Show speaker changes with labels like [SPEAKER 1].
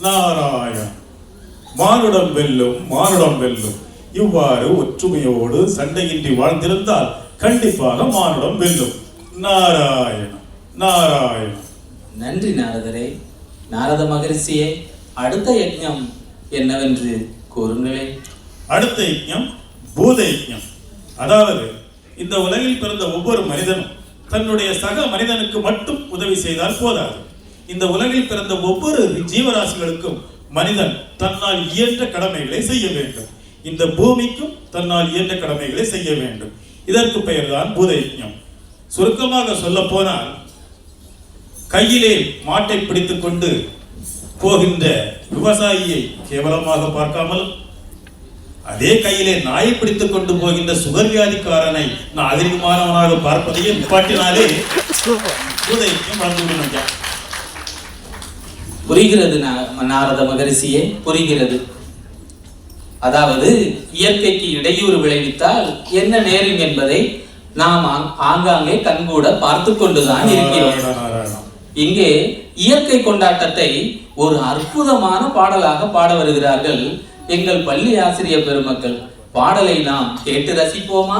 [SPEAKER 1] நாராயண. மானுடம் வெல்லும் மானுடம் வெல்லும். இவ்வாறு ஒற்றுமையோடு சண்டையின்றி வாழ்ந்திருந்தால் கண்டிப்பாக மானுடம் வெல்லும். நாராயண நாராயண.
[SPEAKER 2] நன்றி நாரதரே. நாரத மகரிஷியே அடுத்த யஜ்ஞம் என்னவென்று கூறுங்களே.
[SPEAKER 1] அடுத்த யஜ்ஞம் பூத யஜ்ஞம். அதாவது இந்த உலகில் பிறந்த ஒவ்வொரு மனிதனும் தன்னுடைய சக மனிதனுக்கு மட்டும் உதவி செய்தால் போதாது. இந்த உலகில் பிறந்த ஒவ்வொரு ஜீவராசிகளுக்கும் மனிதன் தன்னால் இயன்ற கடமைகளை செய்ய வேண்டும். இந்த பூமிக்கும் தன்னால் இயன்ற கடமைகளை செய்ய வேண்டும். இதற்கு பெயர்தான் பூத சுருக்கமாக சொல்ல போனால் கையிலே மாட்டை பிடித்துக் கொண்டு போகின்ற விவசாயியை கேவலமாக பார்க்காமல் அதே கையிலே நாயை பிடித்துக் கொண்டு போகின்ற சுகர் வியாதிக்காரனை நான் அதிகமானவனாக பார்ப்பதையே நிப்பாட்டினாலே பூதைக்கும் வந்துவிடும்
[SPEAKER 2] புரிகிறது நாரத மகரிஷியே புரிகிறது. அதாவது இயற்கைக்கு இடையூறு விளைவித்தால் என்ன நேரும் என்பதை நாம் ஆங்- ஆங்காங்கே கண்கூட பார்த்து கொண்டுதான் இருக்கிறோம். இங்கே இயற்கை கொண்டாட்டத்தை ஒரு அற்புதமான பாடலாக பாட வருகிறார்கள் எங்கள் பள்ளி ஆசிரியர் பெருமக்கள். பாடலை நாம் கேட்டு ரசிப்போமா?